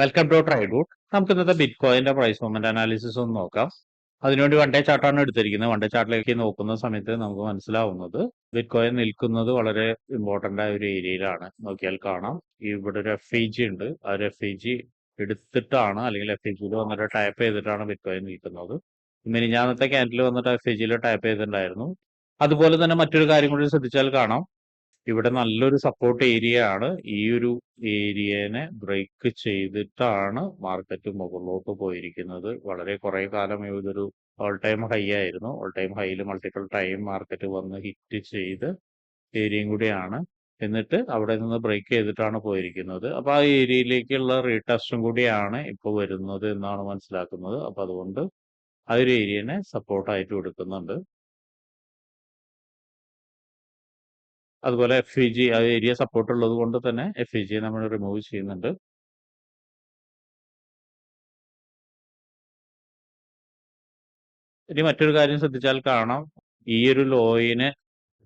Welcome to ട്രൈഡൂട്ട് നമുക്ക് ഇന്നത്തെ ബിറ്റ് കോയിന്റെ പ്രൈസ് മൂവ്മെന്റ് അനാലിസിസ് ഒന്ന് നോക്കാം. അതിനുവേണ്ടി വൺ ഡേ ചാർട്ടാണ് എടുത്തിരിക്കുന്നത്. വൺ ഡേ ചാർട്ടിലേക്ക് നോക്കുന്ന സമയത്ത് നമുക്ക് മനസ്സിലാവുന്നത് ബിറ്റ് കോയിൻ നിൽക്കുന്നത് വളരെ ഇമ്പോർട്ടന്റ് ആയ ഒരു ഏരിയയിലാണ്. നോക്കിയാൽ കാണാം. ഇവിടെ ഒരു എഫ് ഇ ജി ഉണ്ട്. ആ ഒരു എഫ് ഇ ജി എടുത്തിട്ടാണ് അല്ലെങ്കിൽ എഫ് ഇ ജിയിൽ വന്നിട്ട് ടൈപ്പ് ചെയ്തിട്ടാണ് ബിറ്റ് കോയിൻ നിൽക്കുന്നത് മിനിഞ്ഞാന്നത്തെ ക്യാൻഡിൽ വന്നിട്ട് എഫ് ഇ ജിയിൽ ടൈപ്പ് ചെയ്തിട്ടുണ്ടായിരുന്നു. അതുപോലെ തന്നെ മറ്റൊരു കാര്യം കൂടി ശ്രദ്ധിച്ചാൽ കാണാം. ഇവിടെ നല്ലൊരു സപ്പോർട്ട് ഏരിയ ആണ്. ഈ ഒരു ഏരിയനെ ബ്രേക്ക് ചെയ്തിട്ടാണ് മാർക്കറ്റ് മുകളിലോട്ട് പോയിരിക്കുന്നത്. വളരെ കുറെ കാലം ഇതൊരു ഓൾ ടൈം ഹൈ ആയിരുന്നു. ഓൾ ടൈം ഹൈയിൽ മൾട്ടിപ്പിൾ ടൈം മാർക്കറ്റ് വന്ന് ഹിറ്റ് ചെയ്ത് ഏരിയയും കൂടിയാണ്. എന്നിട്ട് അവിടെ നിന്ന് ബ്രേക്ക് ചെയ്തിട്ടാണ് പോയിരിക്കുന്നത്. അപ്പൊ ആ ഏരിയയിലേക്കുള്ള റീടെസ്റ്റും കൂടിയാണ് ഇപ്പോൾ വരുന്നത് എന്നാണ് മനസ്സിലാക്കുന്നത്. അപ്പൊ അതുകൊണ്ട് ആ ഒരു ഏരിയനെ സപ്പോർട്ടായിട്ട് എടുക്കുന്നുണ്ട്. അതുപോലെ എഫ് ഇ ജി ആ ഏരിയ സപ്പോർട്ട് ഉള്ളത് കൊണ്ട് തന്നെ എഫ് ഇ ജി നമ്മൾ റിമൂവ് ചെയ്യുന്നുണ്ട്. ഇനി മറ്റൊരു കാര്യം ശ്രദ്ധിച്ചാൽ കാണാം. ഈ ഒരു ലോയിന്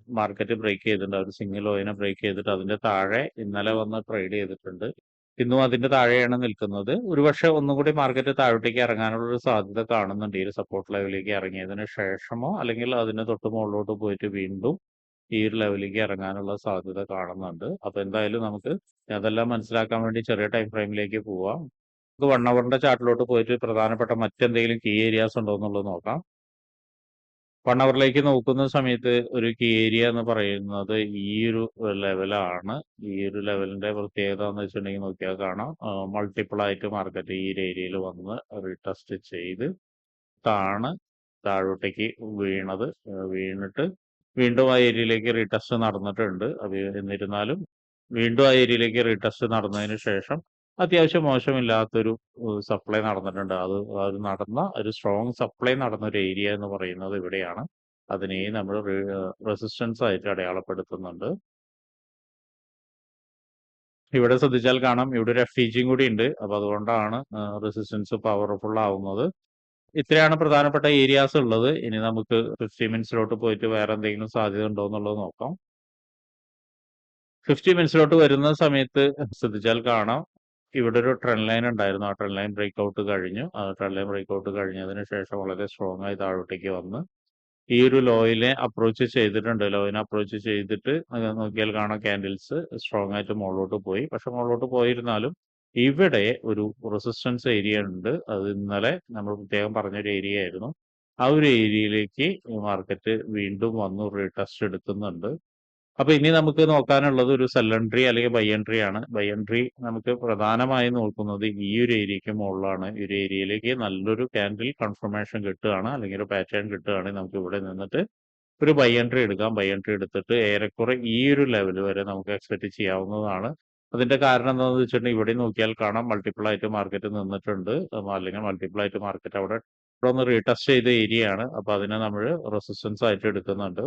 മാർക്കറ്റ് ബ്രേക്ക് ചെയ്തിട്ടുണ്ട്. ഒരു സിംഗിൾ ലോയിനെ ബ്രേക്ക് ചെയ്തിട്ട് അതിന്റെ താഴെ ഇന്നലെ വന്ന് ട്രേഡ് ചെയ്തിട്ടുണ്ട്. ഇന്നും അതിന്റെ താഴെയാണ് നിൽക്കുന്നത്. ഒരുപക്ഷെ ഒന്നും കൂടി മാർക്കറ്റ് താഴോട്ടേക്ക് ഇറങ്ങാനുള്ള ഒരു സാധ്യത കാണുന്നുണ്ട്. ഈ ഒരു സപ്പോർട്ട് ലെവലിലേക്ക് ഇറങ്ങിയതിന് ശേഷമോ അല്ലെങ്കിൽ അതിന് തൊട്ട് മുകളിലോട്ട് പോയിട്ട് വീണ്ടും ഈ ഒരു ലെവലിലേക്ക് ഇറങ്ങാനുള്ള സാധ്യത കാണുന്നുണ്ട്. അപ്പൊ എന്തായാലും നമുക്ക് അതെല്ലാം മനസ്സിലാക്കാൻ വേണ്ടി ചെറിയ ടൈം ഫ്രെയിമിലേക്ക് പോവാം. നമുക്ക് വൺ അവറിന്റെ ചാർട്ടിലോട്ട് പോയിട്ട് പ്രധാനപ്പെട്ട മറ്റെന്തെങ്കിലും കീ ഏരിയാസ് ഉണ്ടോ എന്നുള്ളത് നോക്കാം. വൺ അവറിലേക്ക് നോക്കുന്ന സമയത്ത് ഒരു കീ ഏരിയ എന്ന് പറയുന്നത് ഈ ഒരു ലെവലാണ് ഈ ഒരു ലെവലിന്റെ പ്രത്യേകത എന്ന് വെച്ചിട്ടുണ്ടെങ്കിൽ നോക്കിയാൽ കാണാം. മൾട്ടിപ്പിൾ ആയിട്ട് മാർക്കറ്റ് ഈ ഒരു ഏരിയയിൽ വന്ന് റീടെസ്റ്റ് ചെയ്ത് താണ് താഴോട്ടേക്ക് വീണത്. വീണിട്ട് വീണ്ടും ആ ഏരിയയിലേക്ക് റീടെസ്റ്റ് നടന്നിട്ടുണ്ട്. അത് എന്നിരുന്നാലും വീണ്ടും ആ ഏരിയയിലേക്ക് റീടെസ്റ്റ് നടന്നതിന് ശേഷം അത്യാവശ്യം മോശമില്ലാത്തൊരു സപ്ലൈ നടന്നിട്ടുണ്ട്. അത് അത് നടന്ന ഒരു സ്ട്രോങ് സപ്ലൈ നടന്ന ഒരു ഏരിയ എന്ന് പറയുന്നത് ഇവിടെയാണ്. അതിനെ നമ്മൾ റെസിസ്റ്റൻസ് ആയിട്ട് അടയാളപ്പെടുത്തുന്നുണ്ട്. ഇവിടെ ശ്രദ്ധിച്ചാൽ കാണാം. ഇവിടെ ഒരു എഫ് ഇ ജിയും കൂടി ഉണ്ട്. അപ്പൊ അതുകൊണ്ടാണ് റെസിസ്റ്റൻസ് പവർഫുൾ ആവുന്നത്. ഇത്രയാണ് പ്രധാനപ്പെട്ട ഏരിയാസ് ഉള്ളത്. ഇനി നമുക്ക് ഫിഫ്റ്റി മിനിറ്റ്സിലോട്ട് പോയിട്ട് വേറെ എന്തെങ്കിലും സാധ്യത ഉണ്ടോ എന്നുള്ളത് നോക്കാം. ഫിഫ്റ്റി മിനിറ്റ്സിലോട്ട് വരുന്ന സമയത്ത് ശ്രദ്ധിച്ചാൽ കാണാം. ഇവിടെ ഒരു ട്രെൻഡ് ലൈൻ ഉണ്ടായിരുന്നു. ആ ട്രെൻഡ് ലൈൻ ബ്രേക്ക് ഔട്ട് കഴിഞ്ഞു. ആ ട്രെൻഡ് ലൈൻ ബ്രേക്ക് ഔട്ട് കഴിഞ്ഞതിന് ശേഷം വളരെ സ്ട്രോങ് ആയി താഴോട്ടേക്ക് വന്ന് ഈ ഒരു ലോയിലെ അപ്രോച്ച് ചെയ്തിട്ടുണ്ട്. ലോയിനെ അപ്രോച്ച് ചെയ്തിട്ട് നോക്കിയാൽ കാണാം. ക്യാൻഡിൽസ് സ്ട്രോങ് ആയിട്ട് മുകളിലോട്ട് പോയി. പക്ഷെ മുകളിലോട്ട് പോയിരുന്നാലും ഇവിടെ ഒരു റെസിസ്റ്റൻസ് ഏരിയ ഉണ്ട്. അത് ഇന്നലെ നമ്മൾ പ്രത്യേകം പറഞ്ഞൊരു ഏരിയ ആയിരുന്നു. ആ ഒരു ഏരിയയിലേക്ക് മാർക്കറ്റ് വീണ്ടും വന്നു റീടെസ്റ്റ് എടുക്കുന്നുണ്ട്. അപ്പൊ ഇനി നമുക്ക് നോക്കാനുള്ളത് ഒരു സെല്ലൻട്രി അല്ലെങ്കിൽ ബൈ എൻട്രി ആണ്. ബൈ എൻട്രി നമുക്ക് പ്രധാനമായി നോക്കുന്നത് ഈ ഒരു ഏരിയക്ക് മുകളിലാണ്. ഈ ഒരു ഏരിയയിലേക്ക് നല്ലൊരു ക്യാൻഡിൽ കൺഫർമേഷൻ കിട്ടുകയാണ്. അല്ലെങ്കിൽ ഒരു പാറ്റേൺ കിട്ടുകയാണെങ്കിൽ നമുക്ക് ഇവിടെ നിന്നിട്ട് ഒരു ബൈ എൻട്രി എടുക്കാം. ബൈ എൻട്രി എടുത്തിട്ട് ഏറെക്കുറെ ഈ ഒരു ലെവൽ വരെ നമുക്ക് എക്സ്പെക്ട് ചെയ്യാവുന്നതാണ്. അതിന്റെ കാരണം എന്താണെന്ന് വെച്ചിട്ടുണ്ടെങ്കിൽ ഇവിടെ നോക്കിയാൽ കാണാം മൾട്ടിപ്പിൾ ആയിട്ട് മാർക്കറ്റ് നിന്നിട്ടുണ്ട്. അല്ലെങ്കിൽ മൾട്ടിപ്പിൾ ആയിട്ട് മാർക്കറ്റ് അവിടെ ഇവിടെ ഒന്ന് റീടെസ്റ്റ് ചെയ്ത ഏരിയ ആണ്. അപ്പൊ അതിനെ നമ്മൾ റെസിസ്റ്റൻസ് ആയിട്ട് എടുക്കുന്നുണ്ട്.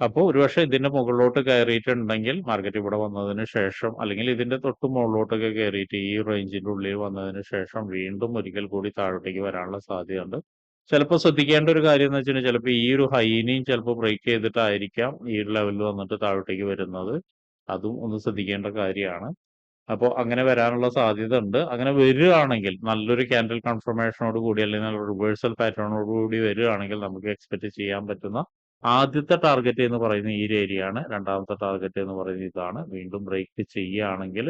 അപ്പോൾ ഒരുപക്ഷെ ഇതിന്റെ മുകളിലോട്ട് കയറിയിട്ടുണ്ടെങ്കിൽ മാർക്കറ്റ് ഇവിടെ വന്നതിന് ശേഷം അല്ലെങ്കിൽ ഇതിന്റെ തൊട്ട് മുകളിലോട്ടൊക്കെ കയറിയിട്ട് ഈ റേഞ്ചിന്റെ ഉള്ളിൽ വന്നതിന് ശേഷം വീണ്ടും ഒരിക്കൽ കൂടി താഴോട്ടേക്ക് വരാനുള്ള സാധ്യതയുണ്ട്. ചിലപ്പോൾ ശ്രദ്ധിക്കേണ്ട ഒരു കാര്യം എന്ന് വെച്ചിട്ടുണ്ടെങ്കിൽ ചിലപ്പോൾ ഈ ഒരു ഹൈനെയും ചിലപ്പോൾ ബ്രേക്ക് ചെയ്തിട്ടായിരിക്കാം ഈ ഒരു ലെവലിൽ വന്നിട്ട് താഴോട്ടേക്ക് വരുന്നത്. അതും ഒന്ന് ശ്രദ്ധിക്കേണ്ട കാര്യമാണ്. അപ്പോൾ അങ്ങനെ വരാനുള്ള സാധ്യത ഉണ്ട് അങ്ങനെ വരികയാണെങ്കിൽ നല്ലൊരു ക്യാൻഡൽ കൺഫർമേഷനോട് കൂടി അല്ലെങ്കിൽ റിവേഴ്സൽ പാറ്റേണോട് കൂടി വരികയാണെങ്കിൽ നമുക്ക് എക്സ്പെക്ട് ചെയ്യാൻ പറ്റുന്ന ആദ്യത്തെ ടാർഗറ്റ് എന്ന് പറയുന്ന ഈ ഏരിയയാണ് രണ്ടാമത്തെ ടാർഗറ്റ് എന്ന് പറയുന്നത് ഇതാണ്. വീണ്ടും ബ്രേക്ക് ചെയ്യുകയാണെങ്കിൽ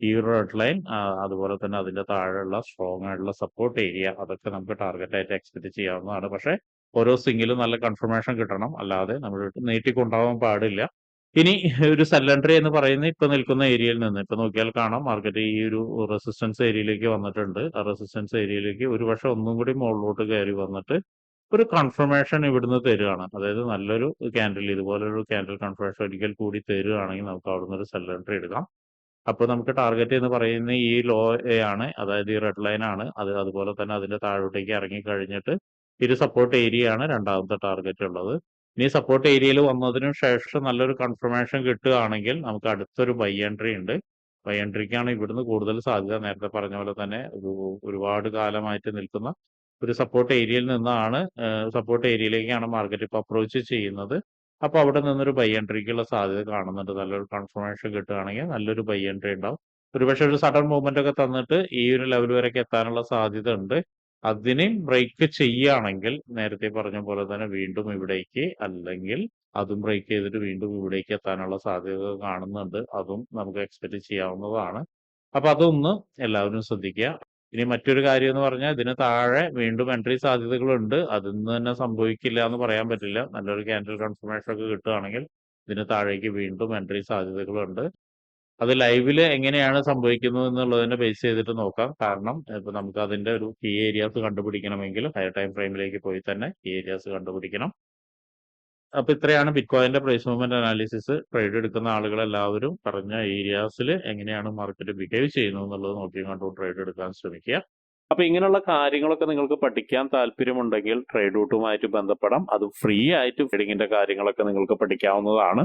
ഈ ഒരു റെഡ് ലൈൻ അതുപോലെ തന്നെ അതിന്റെ താഴെയുള്ള സ്ട്രോങ് ആയിട്ടുള്ള സപ്പോർട്ട് ഏരിയ അതൊക്കെ നമുക്ക് ടാർഗറ്റ് ആയിട്ട് എക്സ്പെക്ട് ചെയ്യാവുന്നതാണ്. പക്ഷേ ഓരോ സിംഗിലും നല്ല കൺഫർമേഷൻ കിട്ടണം. അല്ലാതെ നമ്മൾ നീട്ടിക്കൊണ്ടാവാൻ പാടില്ല. ഇനി ഒരു സെല്ലൻട്രി എന്ന് പറയുന്ന ഇപ്പൊ നിൽക്കുന്ന ഏരിയയിൽ നിന്ന് ഇപ്പൊ നോക്കിയാൽ കാണാം മാർക്കറ്റ് ഈ ഒരു റെസിസ്റ്റൻസ് ഏരിയയിലേക്ക് വന്നിട്ടുണ്ട്. ആ റെസിസ്റ്റൻസ് ഏരിയയിലേക്ക് ഒരു പക്ഷെ ഒന്നും കൂടി മുകളിലോട്ട് കയറി വന്നിട്ട് ഒരു കൺഫർമേഷൻ ഇവിടുന്ന് തരുകയാണ് അതായത് നല്ലൊരു ക്യാൻഡിൽ ഇതുപോലൊരു ക്യാൻഡിൽ കൺഫർമേഷൻ ഒരിക്കൽ കൂടി തരുകയാണെങ്കിൽ നമുക്ക് അവിടുന്ന് ഒരു സെല്ലൻട്രി എടുക്കാം. അപ്പോൾ നമുക്ക് ടാർഗറ്റ് എന്ന് പറയുന്ന ഈ ലോ ആണ് അതായത് ഈ റെഡ് ലൈൻ ആണ്. അത് അതുപോലെ തന്നെ അതിന്റെ താഴോട്ടേക്ക് ഇറങ്ങി കഴിഞ്ഞിട്ട് ഇത് സപ്പോർട്ട് ഏരിയ ആണ് രണ്ടാമത്തെ ടാർഗറ്റ് ഉള്ളത്. ഇനി സപ്പോർട്ട് ഏരിയയിൽ വന്നതിന് ശേഷം നല്ലൊരു കൺഫർമേഷൻ കിട്ടുകയാണെങ്കിൽ നമുക്ക് അടുത്തൊരു ബൈ എൻട്രി ഉണ്ട്. ബൈ എൻട്രിക്കാണ് ഇവിടുന്ന് കൂടുതൽ സാധ്യത. നേരത്തെ പറഞ്ഞ പോലെ തന്നെ ഒരു ഒരുപാട് കാലമായിട്ട് നിൽക്കുന്ന ഒരു സപ്പോർട്ട് ഏരിയയിൽ നിന്നാണ് സപ്പോർട്ട് ഏരിയയിലേക്കാണ് മാർക്കറ്റ് ഇപ്പോൾ അപ്രോച്ച് ചെയ്യുന്നത്. അപ്പോൾ അവിടെ നിന്നൊരു ബൈ എൻട്രിക്കുള്ള സാധ്യത കാണുന്നുണ്ട്. നല്ലൊരു കൺഫർമേഷൻ കിട്ടുകയാണെങ്കിൽ നല്ലൊരു ബൈ എൻട്രി ഉണ്ടാവും. ഒരുപക്ഷെ ഒരു സഡൻ മൂവ്മെന്റ് ഒക്കെ തന്നിട്ട് ഈ ഒരു ലെവൽ വരെയൊക്കെ എത്താനുള്ള സാധ്യത ഉണ്ട്. അതിനെ ബ്രേക്ക് ചെയ്യുകയാണെങ്കിൽ നേരത്തെ പറഞ്ഞ പോലെ തന്നെ വീണ്ടും ഇവിടേക്ക് അല്ലെങ്കിൽ അതും ബ്രേക്ക് ചെയ്തിട്ട് വീണ്ടും ഇവിടേക്ക് എത്താനുള്ള സാധ്യത കാണുന്നുണ്ട്. അതും നമുക്ക് എക്സ്പെക്ട് ചെയ്യാവുന്നതാണ്. അപ്പൊ അതൊന്ന് എല്ലാവരും ശ്രദ്ധിക്കുക. ഇനി മറ്റൊരു കാര്യം എന്ന് പറഞ്ഞാൽ ഇതിന് താഴെ വീണ്ടും എൻട്രി സാധ്യതകളുണ്ട്. അതിൽ നിന്ന് തന്നെ സംഭവിക്കില്ല എന്ന് പറയാൻ പറ്റില്ല. നല്ലൊരു ക്യാൻഡിൽ കൺഫർമേഷൻ ഒക്കെ കിട്ടുകയാണെങ്കിൽ ഇതിന് താഴേക്ക് വീണ്ടും എൻട്രി സാധ്യതകളുണ്ട്. അത് ലൈവിൽ എങ്ങനെയാണ് സംഭവിക്കുന്നത് എന്നുള്ളതിനെ ബേസ് ചെയ്തിട്ട് നോക്കാം. കാരണം ഇപ്പൊ നമുക്ക് അതിന്റെ ഒരു കീ ഏരിയാസ് കണ്ടുപിടിക്കണമെങ്കിൽ ഹയർ ടൈം ഫ്രെയിമിലേക്ക് പോയി തന്നെ കീ ഏരിയാസ് കണ്ടുപിടിക്കണം. അപ്പൊ ഇത്രയാണ് ബിറ്റ്കോയിന്റെ പ്രൈസ് മൂവ്മെന്റ് അനാലിസിസ് ട്രേഡ് എടുക്കുന്ന ആളുകൾ എല്ലാവരും പറഞ്ഞ ഏരിയാസിൽ എങ്ങനെയാണ് മാർക്കറ്റ് ബിഹേവ് ചെയ്യുന്നത് എന്നുള്ളത് നോക്കി കണ്ടു ട്രേഡ് എടുക്കാൻ ശ്രമിക്കുക. അപ്പൊ ഇങ്ങനെയുള്ള കാര്യങ്ങളൊക്കെ നിങ്ങൾക്ക് പഠിക്കാൻ താല്പര്യമുണ്ടെങ്കിൽ ട്രേഡ് ഔട്ടുമായിട്ട് ബന്ധപ്പെടാം. അത് ഫ്രീ ആയിട്ട് ട്രേഡിങ്ങിന്റെ കാര്യങ്ങളൊക്കെ നിങ്ങൾക്ക് പഠിക്കാവുന്നതാണ്.